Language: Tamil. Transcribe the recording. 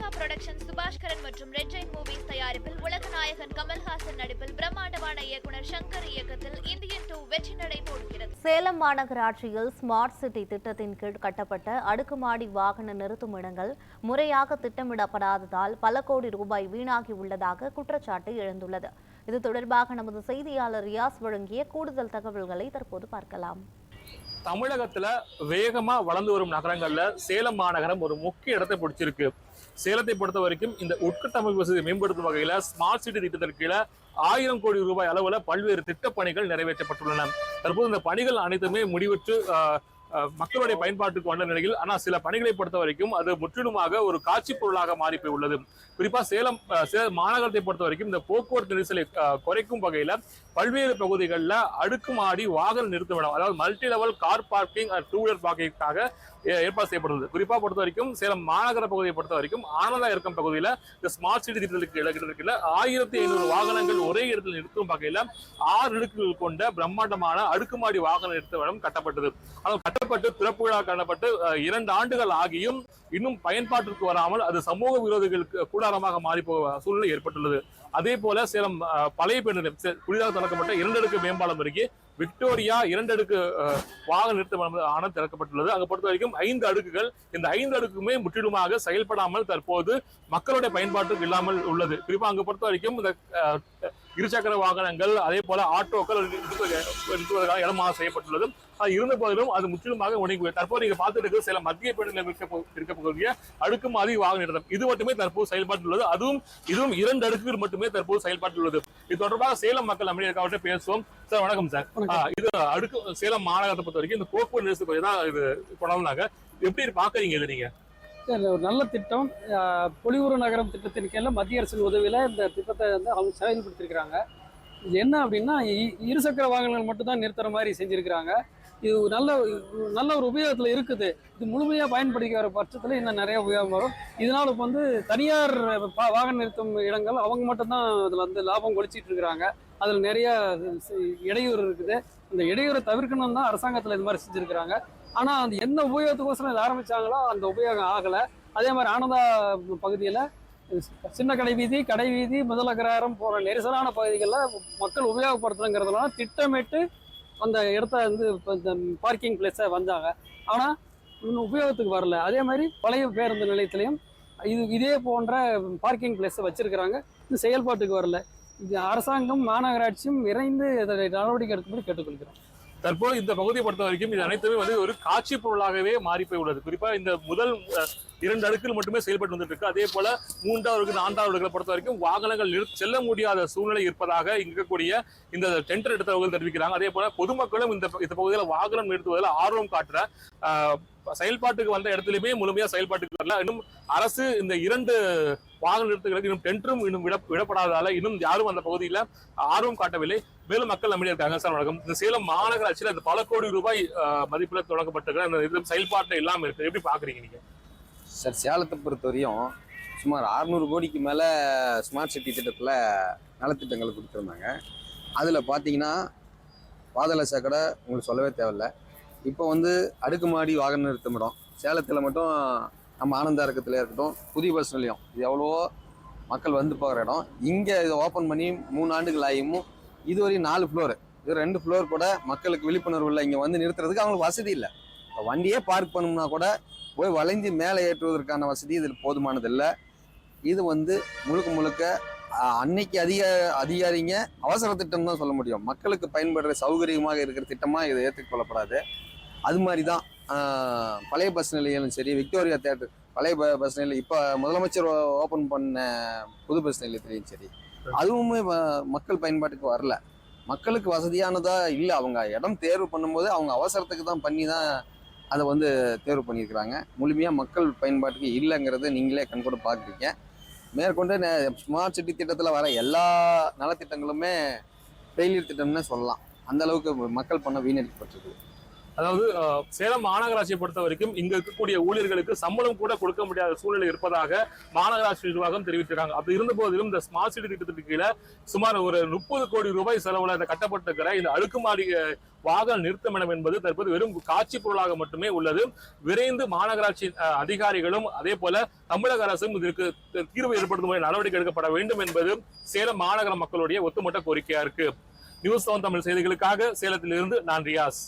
லைகா புரொடக்ஷன் சுபாஷ்கரன் மற்றும் ரெட் ஜெயின் மூவிஸ் தயாரிப்பில் உலக நாயகன் கமல்ஹாசன் நடிப்பில் பிரம்மாண்டமான இயக்குனர் சங்கர் இயக்கத்தில் இந்தியன் டூ வெற்றி நடை போடுகிறது. சேலம் மாநகராட்சியில் ஸ்மார்ட் சிட்டி திட்டத்தின் கீழ் கட்டப்பட்ட அடுக்குமாடி வாகன நிறுத்தும் இடங்கள் முறையாக திட்டமிடப்படாததால் பல கோடி ரூபாய் வீணாகி உள்ளதாக குற்றச்சாட்டு எழுந்துள்ளது. இது தொடர்பாக நமது செய்தியாளர் ரியாஸ் வழங்கிய கூடுதல் தகவல்களை தற்போது பார்க்கலாம். தமிழகத்துல வேகமா வளர்ந்து வரும் நகரங்கள்ல சேலம் மாநகரம் ஒரு முக்கிய இடத்தை பிடிச்சிருக்கு. சேலத்தை பொறுத்த வரைக்கும் இந்த உட்கட்டமைப்பு வசதியை மேம்படுத்தும் வகையில ஸ்மார்ட் சிட்டி திட்டத்தின் கீழே ஆயிரம் கோடி ரூபாய் அளவுல பல்வேறு திட்டப் பணிகள் நிறைவேற்றப்பட்டுள்ளன. தற்போது இந்த பணிகள் அனைத்துமே முடிவுற்று மக்களுடைய பயன்பாட்டுக்கு வந்த நிலையில் ஆனா சில பணிகளை பொறுத்த வரைக்கும் அது முற்றிலுமாக ஒரு காட்சி பொருளாக மாறி போய் உள்ளது. குறிப்பா சேலம் சேலம் மாநகரத்தை பொறுத்த வரைக்கும் இந்த போக்குவரத்து நெரிசலை குறைக்கும் வகையில பல்வேறு பகுதிகளில் அடுக்குமாடி வாகன நிறுத்துமிடம் அதாவது multi level car parking two wheeler பார்க்கிங்காக ஏற்பாடு செய்யப்படுகிறது குறிப்பா பொறுத்த வரைக்கும் சேலம் மாநகர பகுதியை பொறுத்த வரைக்கும் ஆனந்தா இருக்கும் பகுதியில இந்த ஸ்மார்ட் சிட்டி திட்டத்திற்கு இலக்கில ஆயிரத்தி ஐநூறு வாகனங்கள் ஒரே இடத்தில் நிறுத்தும் வகையில ஆறு அடுக்குகள் கொண்ட பிரம்மாண்டமான அடுக்குமாடி வாகன நிறுத்தமிடம் கட்டப்பட்டது. ஆனால் கட்டப்பட்டு திறப்பு விழா காணப்பட்டு இரண்டு ஆண்டுகள் ஆகியும் இன்னும் பயன்பாட்டிற்கு வராமல் அது சமூக விரோதிகளுக்கு கூடாரமாக மாறி போக சூழ்நிலை ஏற்பட்டுள்ளது. அதே போல சேலம் பழைய பேருந்து புதிதாக திறக்கப்பட்ட இரண்டடுக்கு மேம்பாலம் அருகே விக்டோரியா இரண்டடுக்கு வாகன நிறுத்தம் ஆனது திறக்கப்பட்டுள்ளது. அங்க பொறுத்த வரைக்கும் ஐந்து அடுக்குகள் இந்த ஐந்து அடுக்குமே முற்றிலுமாக செயல்படாமல் தற்போது மக்களுடைய பயன்பாட்டுக்கு இல்லாமல் உள்ளது. குறிப்பா அங்கு பொறுத்த வரைக்கும் இந்த இருசக்கர வாகனங்கள் அதே போல ஆட்டோக்கள் நிறுத்துவதற்கு- நிறுத்துவதற்காக இடமாக செய்யப்பட்டுள்ளது. அது இருந்த போதிலும் அது முற்றிலுமாக உணங்கி தற்போது நீங்க பார்த்துட்டு சில மத்திய பேருந்தில் இருக்கக்கூடிய அடுக்குமாதி வாகன நிறுத்தம். இது மட்டுமே தற்போது செயல்பாட்டில் உள்ளது அதுவும் இதுவும் இரண்டு அடுக்குகள் மட்டுமே தற்போது செயல்பாட்டில் உள்ளது இது தொடர்பாக சேலம் மக்கள் அமைதியாக பேசுவோம். சார் வணக்கம் சார். இது அடுக்கு சேலம் மாநகரத்தை பொறுத்த வரைக்கும் இந்த போக்குவரத்து நெரிசல் பற்றி தான் இது கொண்டாந்தாங்க எப்படி பாக்குறீங்க இது நீங்க? ஒரு நல்ல திட்டம் பொலிவுறு நகரம் திட்டத்தின் கீழே மத்திய அரசின் உதவியில் இந்த திட்டத்தை வந்து அவங்க செயல்படுத்திருக்கிறாங்க. இது என்ன அப்படின்னா இ- இருசக்கர வாகனங்கள் மட்டும்தான் நிறுத்துற மாதிரி செஞ்சுருக்கிறாங்க. இது ஒரு நல்ல நல்ல ஒரு உபயோகத்தில் இருக்குது. இது முழுமையாக பயன்படுத்திக்கிற பட்சத்தில் இன்னும் நிறைய உபயோகம் வரும். இதனால் இப்போ வந்து தனியார் வாகனம் வாகன நிறுத்தும் இடங்கள் அவங்க மட்டும்தான் அதில் வந்து லாபம் கொளிச்சிட்டு இருக்கிறாங்க அதில் நிறைய இடையூறு இருக்குது. அந்த இடையூறை தவிர்க்கணும் தான் அரசாங்கத்தில் இது மாதிரி செஞ்சுருக்கிறாங்க. ஆனால் அந்த என்ன உபயோகத்துக்கோசரம் இதை ஆரம்பித்தாங்களோ அந்த உபயோகம் ஆகலை. அதே மாதிரி ஆனந்தா பகுதியில் சின்ன கடை வீதி கடை வீதி முதலகராரம் போகிற நெரிசலான பகுதிகளில் மக்கள் உபயோகப்படுத்தணுங்கிறதுனால திட்டமிட்டு அந்த இடத்த வந்து இப்போ இந்த பார்க்கிங் பிளேஸை வந்தாங்க. ஆனால் இன்னும் உபயோகத்துக்கு வரல. அதே மாதிரி பழைய பேருந்து நிலையத்திலையும் இது இதே போன்ற பார்க்கிங் பிளேஸை வச்சுருக்கிறாங்க. இது செயல்பாட்டுக்கு வரல. இது அரசாங்கம் மாநகராட்சியும் விரைந்து இதை நடவடிக்கை எடுக்கும்படி கேட்டுக்கொள்கிறோம். தற்போது இந்த பகுதியை பொறுத்த வரைக்கும் இது அனைத்துமே வந்து ஒரு காட்சி பொருளாகவே மாறி போய் உள்ளது குறிப்பாக இந்த முதல் இரண்டு அடுக்கில் மட்டுமே செயல்பட்டு வந்துட்டு இருக்கு அதே போல மூன்றாவது அடுக்கு நான்காவது அடுக்களை பொறுத்த வரைக்கும் வாகனங்கள் செல்ல முடியாத சூழ்நிலை இருப்பதாக இருக்கக்கூடிய இந்த டெண்டர் எடுத்தவர்கள் தெரிவிக்கிறாங்க. அதே போல பொதுமக்களும் இந்த இந்த பகுதியில் வாகனம் நிறுத்துவதில் ஆர்வம் காட்டுற செயல்பாட்டுக்கு வந்த இடத்துலயுமே முழுமையா செயல்பாட்டுக்கு வரல. இன்னும் அரசு இந்த இரண்டு வாகன நிறுத்துகளுக்கு இன்னும் டென்டரும் இன்னும் விட விடப்படாததால இன்னும் யாரும் அந்த பகுதியில ஆர்வம் காட்டவில்லை. மேலும் மக்கள் நம்பி இருக்காங்க. சார் வணக்கம். இந்த சேலம் மாநகராட்சியில இந்த பல கோடி ரூபாய் மதிப்பில் மதிப்புல தொடங்கப்பட்டிருக்கிற இந்த இது செயல்பாட்டில் இல்லாம இருக்கு. எப்படி பாக்குறீங்க நீங்க? சார் சேலத்தை பொறுத்தவரையும் சுமார் 600 கோடிக்கு மேலே ஸ்மார்ட் சிட்டி திட்டத்தில் நலத்திட்டங்கள் கொடுத்துருந்தாங்க. அதில் பார்த்தீங்கன்னா பாதாள சாக்கடை உங்களுக்கு சொல்லவே தேவையில்ல. இப்போ வந்து அடுக்குமாடி வாகன நிறுத்தமிடம் சேலத்தில் மட்டும் நம்ம ஆனந்தா இருக்கத்துல இருக்கட்டும் புதிய பஸ் நிலையம். இது எவ்வளவோ மக்கள் வந்து போகிற இடம். இங்கே இதை ஓப்பன் பண்ணி மூணு ஆண்டுகள் ஆகியும் இதுவரையும் நாலு ஃப்ளோரு இது ரெண்டு ஃப்ளோர் கூட மக்களுக்கு விழிப்புணர்வு இல்லை. இங்கே வந்து நிறுத்துறதுக்கு அவங்களுக்கு வசதி இல்லை. இப்போ வண்டியே பார்க் பண்ணோம்னா கூட போய் வளைஞ்சு மேலே ஏற்றுவதற்கான வசதி இதில் போதுமானது இல்லை. இது வந்து முழுக்க முழுக்க அன்னைக்கு அதிக அதிகாரிங்க அவசர திட்டம் தான் சொல்ல முடியும். மக்களுக்கு பயன்படுற சௌகரியமாக இருக்கிற திட்டமாக இதை ஏற்றுக்கொள்ளப்படாது. அது மாதிரி தான் பழைய பஸ் நிலையம் சரி விக்டோரியா தேட்டர் பழைய ப- பஸ் நிலையம் இப்போ முதலமைச்சர் ஓப்பன் பண்ண புது பஸ் நிலையத்திலையும் சரி அதுவுமே வ- மக்கள் பயன்பாட்டுக்கு வரல. மக்களுக்கு வசதியானதா இல்லை அவங்க இடம் தேர்வு பண்ணும்போது அவங்க அவசரத்துக்கு தான் பண்ணி தான் அதை வந்து தேர்வு பண்ணியிருக்கிறாங்க. முழுமையாக மக்கள் பயன்பாட்டுக்கு இல்லைங்கிறது நீங்களே கண்கூட பார்க்குறீங்க. மேற்கொண்டு ஸ்மார்ட் சிட்டி திட்டத்தில் வர எல்லா நலத்திட்டங்களுமே ஃபெயிலியர் திட்டம்னு சொல்லலாம். அந்த அளவுக்கு மக்கள் பண்ண வீணடிக்கப்பட்டிருக்குது. அதாவது சேலம் மாநகராட்சியை பொறுத்த வரைக்கும் இங்க இருக்கக்கூடிய ஊழியர்களுக்கு சம்பளம் கூட கொடுக்க முடியாத சூழ்நிலை இருப்பதாக மாநகராட்சி நிர்வாகம் தெரிவித்திருக்காங்க. அப்படி இருந்த போதிலும் இந்த ஸ்மார்ட் சிட்டி திட்டத்திற்கு கீழே சுமார் ஒரு முப்பது கோடி ரூபாய் செலவுல இந்த கட்டப்பட்டிருக்கிற இந்த அடுக்குமாடி அஹ், வாகன நிறுத்தமிடம் என்பது தற்போது வெறும் காட்சி பொருளாக மட்டுமே உள்ளது. விரைந்து மாநகராட்சி அதிகாரிகளும் அதே போல தமிழக அரசும் இதற்கு தீர்வு ஏற்படுத்தும் நடவடிக்கை எடுக்கப்பட வேண்டும் என்பது சேலம் மாநகர மக்களுடைய ஒட்டுமொத்த கோரிக்கையா இருக்கு. நியூஸ் தமிழ் செய்திகளுக்காக சேலத்திலிருந்து நான் ரியாஸ்.